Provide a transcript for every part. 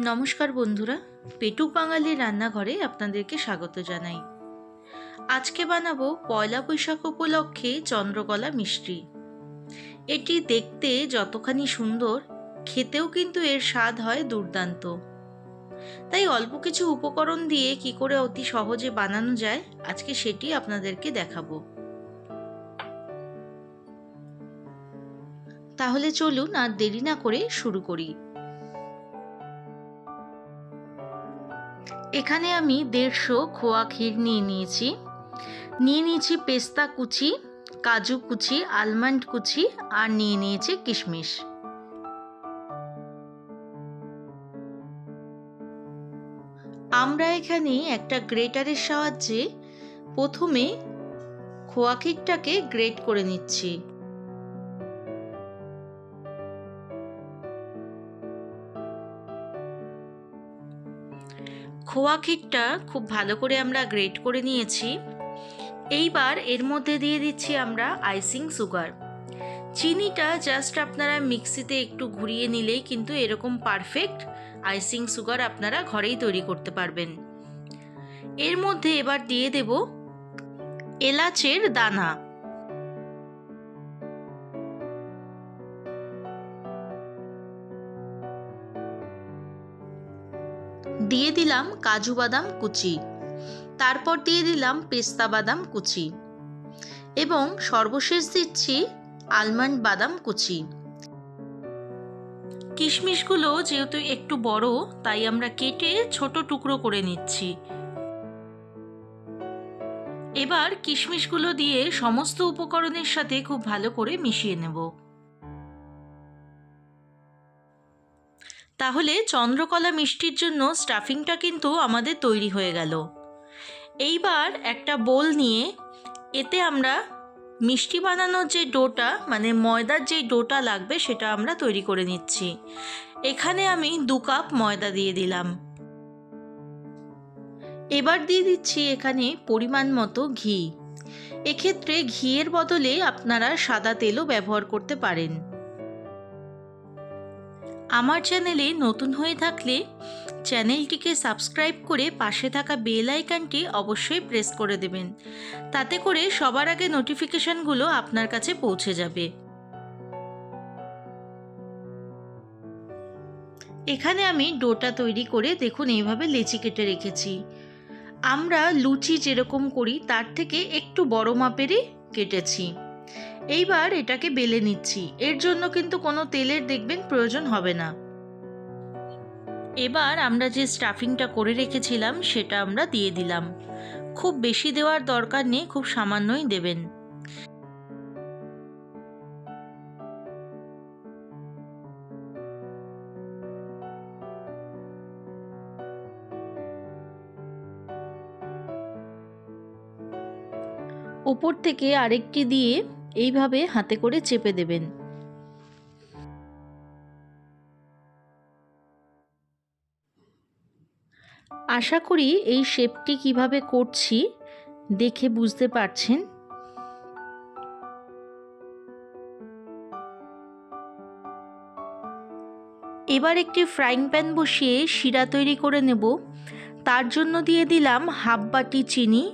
নমস্কার বন্ধুরা, পেটুক বাঙালির রান্নাঘরে আপনাদেরকে স্বাগত জানাই। আজকে বানাবো পয়লা বৈশাখ উপলক্ষে চন্দ্রকলা মিষ্টি। এটি দেখতে যতখানি সুন্দর, খেতেও কিন্তু এর স্বাদ হয় দুর্দান্ত। তাই অল্প কিছু উপকরণ দিয়ে কি করে অতি সহজে বানানো যায়, আজকে সেটি আপনাদেরকে দেখাবো। তাহলে চলুন আর দেরি না করে শুরু করি। এখানে আমি দেড়শো খোয়া ক্ষীর নিয়ে নিয়েছি। নিয়ে নিয়েছি পেস্তা কুচি, কাজু কুচি আলমন্ড কুচি আর নিয়ে নিয়েছি কিশমিশ। আমরা এখানে একটা গ্রেটারের সাহায্যে প্রথমে খোয়া ক্ষীরটাকে গ্রেট করে নিচ্ছি। খোয়া ক্ষীরটা খুব ভালো করে আমরা গ্রেট করে নিয়েছি। এইবার এর মধ্যে দিয়ে দিচ্ছি আমরা আইসিং সুগার। চিনিটা জাস্ট আপনারা মিক্সিতে একটু ঘুরিয়ে নিলেই কিন্তু এরকম পারফেক্ট আইসিং সুগার আপনারা ঘরেই তৈরি করতে পারবেন। এর মধ্যে এবার দিয়ে দেব এলাচের দানা। দিয়ে দিলাম কাজু বাদাম কুচি। তারপর দিয়ে দিলাম পেস্তা বাদাম কুচি। এবং সর্বশেষ দিচ্ছি আলমন্ড বাদাম কুচি। কিশমিশগুলো যেহেতু একটু বড়, তাই আমরা কেটে ছোট টুকরো করে নিচ্ছি। এবার কিশমিশগুলো দিয়ে সমস্ত উপকরণের সাথে খুব ভালো করে মিশিয়ে নেব। তাহলে চন্দ্রকলা মিষ্টির জন্য স্টাফিংটা কিন্তু আমাদের তৈরি হয়ে গেল। এইবার একটা বোল নিয়ে এতে আমরা মিষ্টি বানানোর যে ডোটা মানে ময়দার যে ডোটা লাগবে সেটা আমরা তৈরি করে নিচ্ছি। এখানে আমি দু কাপ ময়দা দিয়ে দিলাম। এবার দিয়ে দিচ্ছি এখানে পরিমাণ মতো ঘি। এক্ষেত্রে ঘিয়ের বদলে আপনারা সাদা তেলও ব্যবহার করতে পারেন। আমার চ্যানেলে নতুন হয়ে থাকলে চ্যানেলটিকে সাবস্ক্রাইব করে পাশে থাকা বেল আইকনটি অবশ্যই প্রেস করে দেবেন। তাতে করে সবার আগে নোটিফিকেশনগুলো আপনার কাছে পৌঁছে যাবে। এখানে আমি ডোটা তৈরি করে দেখুন এইভাবে লেচি কেটে রেখেছি। আমরা লুচি যেরকম করি, তার থেকে একটু বড় মাপেরই কেটেছি। এইবার এটাকে বেলে নিচ্ছি। এর জন্য কিন্তু কোনো তেলের দেখবেন প্রয়োজন হবে না। এবার আমরা যে স্টাফিংটা করে রেখেছিলাম, সেটা আমরা দিয়ে দিলাম। খুব বেশি দেওয়ার দরকার নেই, খুব সামান্যই দেবেন। ওপর থেকে আরেকটি দিয়ে এইভাবে হাতে করে চেপে দেবেন। আশা করি এই শেপটি কীভাবে করছি দেখে বুঝতে পারছেন। এবার একটি ফ্রাইং প্যান বসিয়ে শিরা তৈরি করে নেব। তার জন্য দিয়ে দিলাম হাফ বাটি চিনি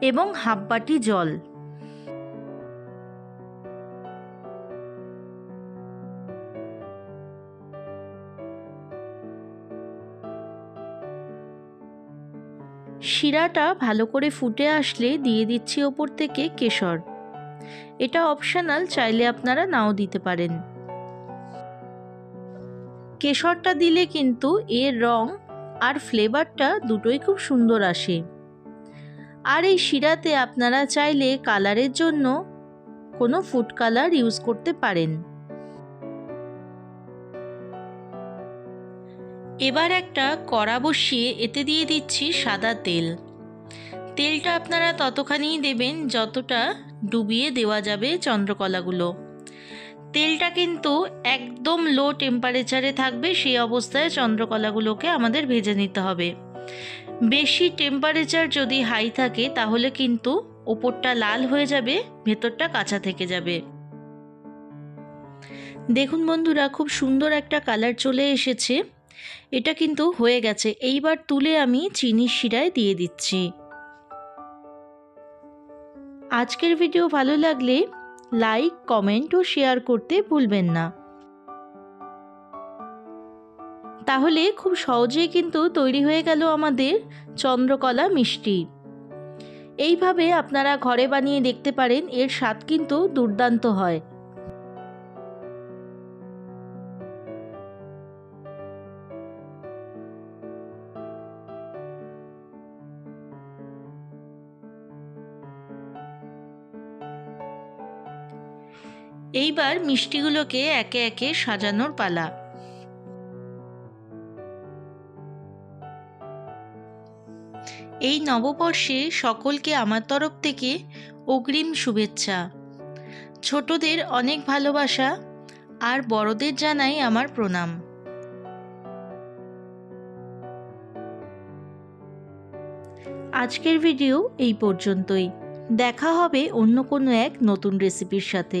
এবং হাফ বাটি জল। শিরাটা ভালো করে ফুটে আসলে দিয়ে দিচ্ছি ওপর থেকে কেশর। এটা অপশনাল চাইলে আপনারা নাও দিতে পারেন। কেশরটা দিলে কিন্তু এর রং আর ফ্লেভারটা দুটোই খুব সুন্দর আসে। আর এই শিরাতে আপনারা চাইলে কালারের জন্য কোনো ফুড কালার ইউজ করতে পারেন। এবার একটা কড়া বসিয়ে এতে দিয়ে দিচ্ছি সাদা তেল। তেলটা আপনারা ততখানিই দেবেন যতটা ডুবিয়ে দেওয়া যাবে চন্দ্রকলাগুলো। তেলটা কিন্তু একদম লো টেম্পারেচারে থাকবে, সেই অবস্থায় চন্দ্রকলাগুলোকে আমাদের ভেজে নিতে হবে। বেশি টেম্পারেচার যদি হাই থাকে, তাহলে কিন্তু ওপরটা লাল হয়ে যাবে, ভেতরটা কাঁচা থেকে যাবে। দেখুন বন্ধুরা, খুব সুন্দর একটা কালার চলে এসেছে। এটা কিন্তু হয়ে গেছে। এইবার তুলে আমি চিনির শিরায় দিয়ে দিচ্ছি। আজকের ভিডিও ভালো লাগলে লাইক, কমেন্ট ও শেয়ার করতে ভুলবেন না। তাহলে খুব সহজেই কিন্তু তৈরি হয়ে গেল আমাদের চন্দ্রকলা মিষ্টি। এইভাবে আপনারা ঘরে বানিয়ে দেখতে পারেন, এর স্বাদ কিন্তু দুর্দান্ত হয়। এইবার মিষ্টিগুলোকে একে একে সাজানোর পালা। এই নববর্ষে সকলকে আমার তরফ থেকে অগ্রিম শুভেচ্ছা। ছোটদের অনেক ভালোবাসা আর বড়দের জানাই আমার প্রণাম। আজকের ভিডিও এই পর্যন্তই। দেখা হবে অন্য কোনো এক নতুন রেসিপির সাথে।